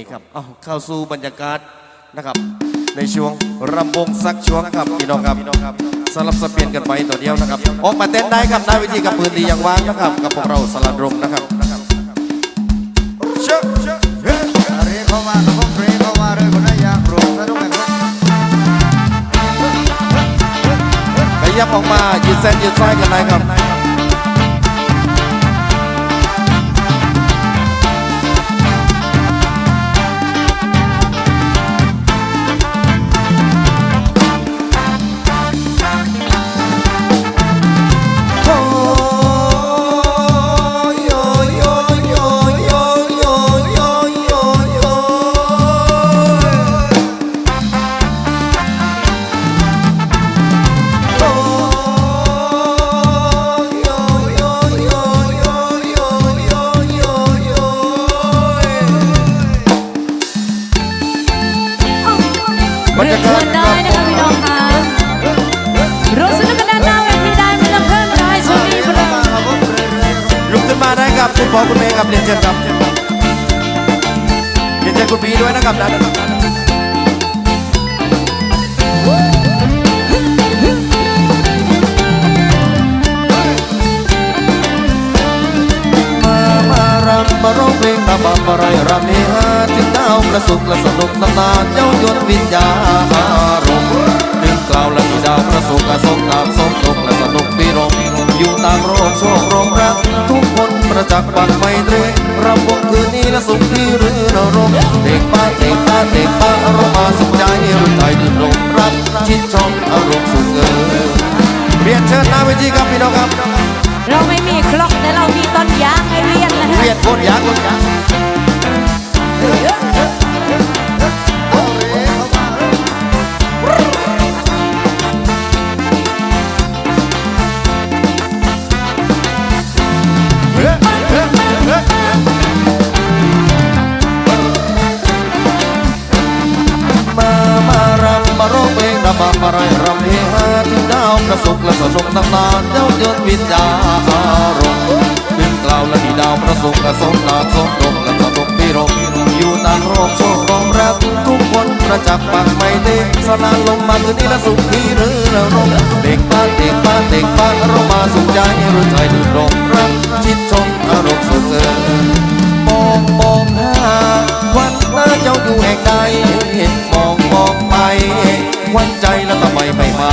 นี่ครับเอาเข้าสู่บรรยากาศนะครับ ในช่วงรำวงสักช่วงครับพี่น้องครับสลับสับเปลี่ยนกันไปต่อเดียวนะครับออกมาเต้นได้ครับหน้วิธีกับปืนดีอย่างว่างนะครับ กับพวกเราสลัดรมนะครับเชิญเชิญเรียกเข้ามาครับเรียกเข้ามาเลยคนนั้นอยากรู้สนุกไหมครับขยับออกมายืดเส้นยืดสายกันได้ครับ ครับคุณพ่อคุณแม่ครับเรียนเชิญครับเรียนเชิญคุณพี่ด้วยนะครับนะมามารำมาร้องเพลงตามบำอะไรรำเฮฮาถึงดาวกระสุกและสนุกน้ำตาเจ้ายนวิญญาอารมณ์ถึงกล่าวและมีดาวกระสุกกระสมตามสมตกและสนุกปีรมอยู่ตามโรคโชคโรมรักทุกคน ประจักษ์ปักไมตรีรำวงคืนนี้และสุขที่รื่นรมเด็กป้าเด็กป้ ระสุกและสนุกน้ำตาเจ้าเยินวิญญาอารมณ์ถึงกล่าวและมีดาวประสุกและสมนาสมดมและสนุกพิรมอยู่ตามโรคโชครอมรักทุกคนประจักษ์ปักไม่เด้สนานลมมาคืนนี้และสุขที่รื่นรมเด็กบ้านเด็กบ้านเด็กบ้านเรามาสุขใจรื่นใจดื่นรมรักชิดชมอารมณ์สุขเกินมองมองหาวันหน้าเจ้าอยู่แห่งใดมอง องไป วันใจแล้วทำไมไม่มา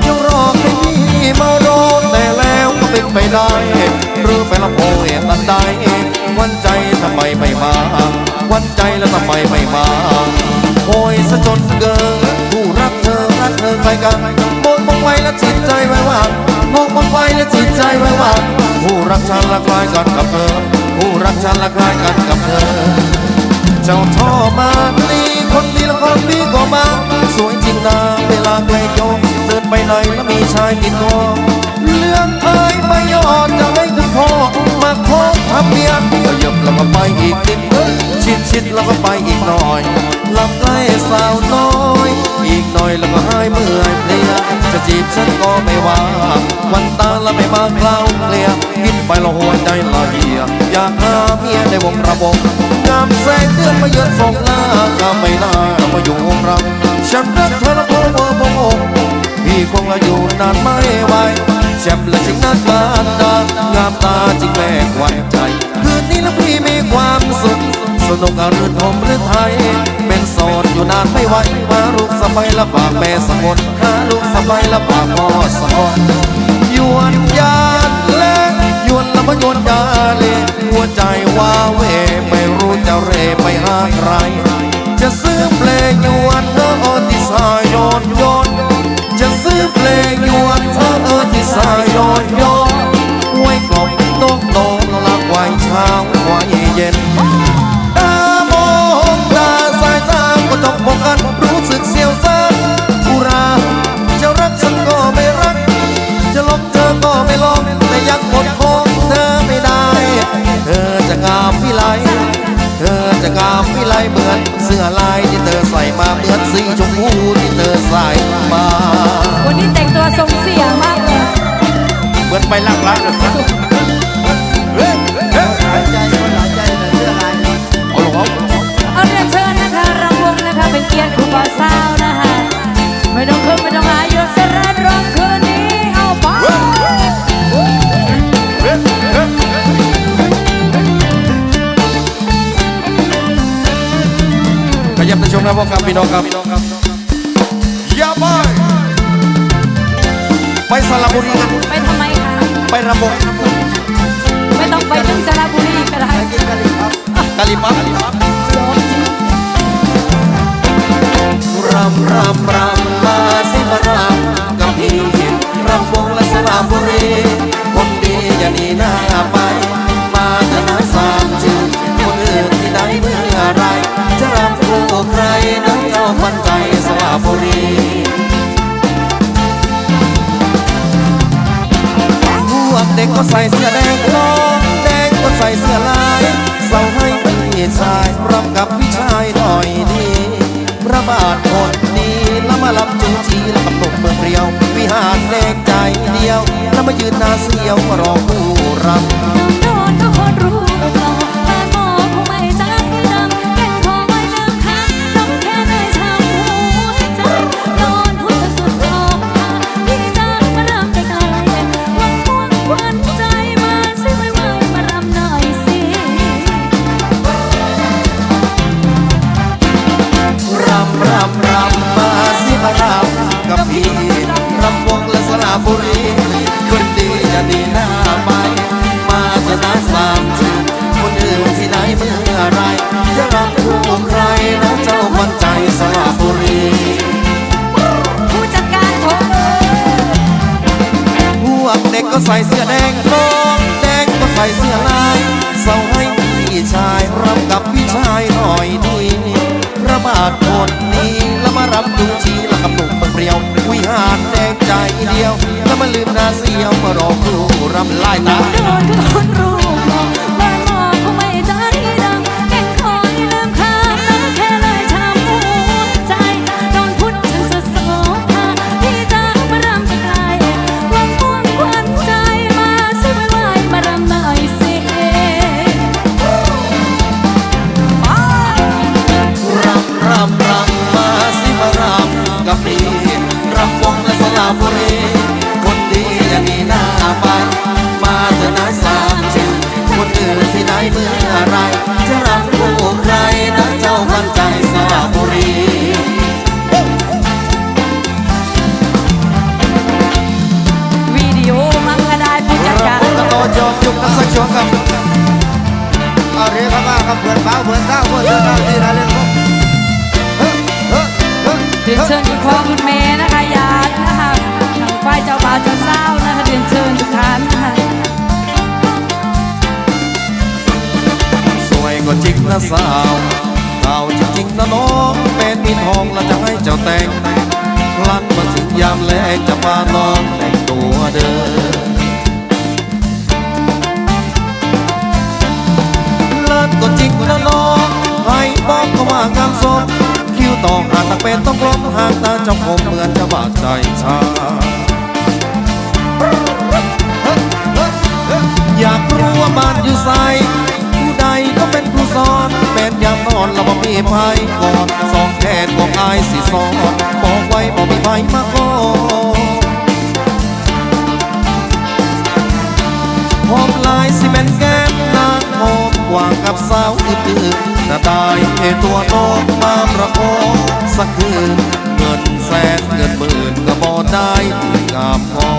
เดี๋ยวรอให้พี่มาโดนแต่แล้วก็เป็นไปได้ หรือไปละโพเหตุอันใดวันใจทำไมไม่มา วันใจแล้วทำไมไม่มาโอยซะจนเกินผู้รักเธอรักเธอไปกันมองมองไว้แล้วจิตใจไว้ว่างมองมองไว้แล้วจิตใจไว้ว่างผู้รักฉันละคล้ายกันกับเธอ ผู้รักฉันละคล้ายกันกับเธอ เจ้าท่อมาลีคนดีละคนดี ก็มา สวยจริงนาเวลาไกลโยเดินไปไหนแล้วมีชายติดคอเรื่องเอ้ยไม่ยอดจะให้คุณพ่อมาขอทำเมียก็ยบแล้วก็ไปอีกนิดชิดชิดแล้วก็ไปอีกหน่อยลำใกล้สาวน้อย อีกหน่อยแล้วก็หายเมื่อย จะจีบฉันก็ไม่ว่า วันตาละไม่มากล่าวเกลียคิดไปละหัวใจละเหียอยากหาเมียในวงระบบงามแสงเดือนมาเยือนส่งหน้าก็ไม่น่ามาอยู่วงรักฉันรักเธอและพอวอร์พงพี่คงละอยู่นานไม่ไหวแชมป์และชิงนัดบานดางามตาจริงแม่หวั่นใจ คืนนี้แล้วพี่มีความสุขสนุกอรื่นรมหรือไทยเป็น สดอยู่นานไม่ไหวมาลูกสะใภ้ละฝากแม่สะกดหาลูกสะใภ้ละฝากพ่อสะกดยวนยานเล่ยวนละมายวนยาเลหัวใจว่าเวไม่รู้จะเรไปหาใคร จะซื้อเพลงยวนเธออที่สายโยนโยนจะซื้อเพลงยวนเธอเออที่สายโยนโยนไว้กลบโต๊ะโตลักไว้เช้าไว้เย็น เสื้อลายที่เธอใส่มาเหมือนสีชมพูที่เธอใส่มา วันนี้แต่งตัวทรงเสียมากเลยเหมือนไปลักลักเอาเรียนเชิญนะคะรำวงนะคะเป็นเกียรติของบาซ่า บในช่วงหน้าพบกับพี่น้องครับอย่าไปไปสระบุรีกันไปทำไมคะไประบบไม่ต้องไปถึงสระบุรีก็ได้ไปกินกะหรี่ครับกาลิปับรำรำรำมาสิมารำกับพี่รำวงและสระบุรีคนดีอย่าหนีหน้าไป นะเจ้ามันใจสระบุรีพวกเด็กก็ใส่เสื้อแดงน้องแดงก็ใส่เสื้อลายเสาให้พี่ชายรำกับพี่ชายหน่อยดีพระบาทคนนี้แล้วมาลำจูจีแล้วกับนกเมืองเรียว วิหารแดงใจเดียว แล้วมายืนหน้าเสียวรอผู้รำโดนก็คนรู้ ก็ใส่เสื้อแดงน้องแดงก็ใส่เสื้อลายเสาให้พี่ชายรำกับพี่ชายหน่อยดีพระบาทคน ยกเข้ามาครับเพื่อนเป้าเพื่อนเศร้าเพื่อนเดินทางที่รเล่นผมเรียนเชิญคุณพ่อคุณแม่นะคะญาตินะคะทางฝ่ายเจ้าบ่าวเจ้าสาวนะคะเรียนเชิญทุกท่านนะคะสวยก็จริงนะสาวเอาจริงๆนะน้องเป็นมีทองแล้วจะให้เจ้าแต่งลันมาถึงยามแลงจะพาน้องแต่งตัวเดิน ก็จริงนะน้องให้บอกก็ว่างามสมคิ้วต่อหาตักเป็นต้องกลมหางตาเจ้าคมเหมือนจะบาดใจชาอยากรู้ว่าบ้านอยู่ไสผู้ใดก็เป็นผู้สอนเป็นยามนอนแล้วบ่มีภัยก่อนสองแขนของอายสิสอนบอกไว้บ่มีภัยมา กับสาวอื่นๆแต่ได้เอตัวน้องมาประคองสักคืนเงินแสนเงินหมื่นก็บ่ได้งามพอ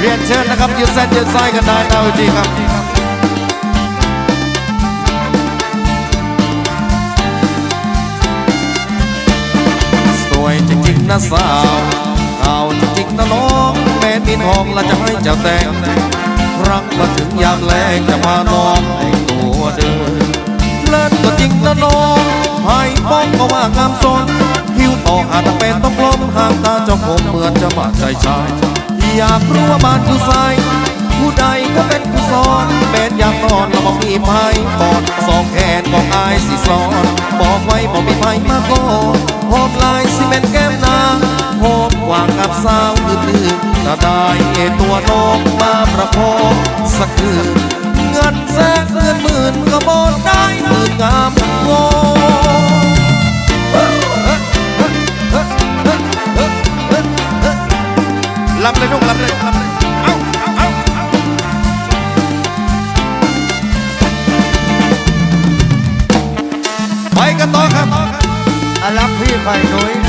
เรียนเชิญนะครับยืนเส้นยืนซ้ายกันได้นะจริงครับ นะสาวเอาจริงนะน้องแม่มีทองละจะให้เจ้าแต่งรักมาถึงยามแลงจะพาน้องแต่งตัวเดินเลิศก็จริงนะน้องให้ป้องก็ว่างามสนคิ้วต่ออาจจะเป็นต้องกลมห่างตาเจ้าคงเหมือนจะบาดใจชายอยากรู้ว่าบ้านอยู่ไสผู้ใดก็เป็นผู้สอนเป็นอยากนอนแล้วบอกมีภัยกอดสองแขนของอายสิสอน บอกไว้บอกมีภัยมาก่อนหอมลายสิเป็นแก้มนางหอมากับสาวอื่นๆถ้าได้ตัวน้องมาประคองสักคืนเงินแสนเงินหมื่นก็บอได้หมื่นงามงรับเลยลูกรับเลยรับเลยเอาเอาเอาไปกันต่อครับอารักพี่ไข่หนุ่ย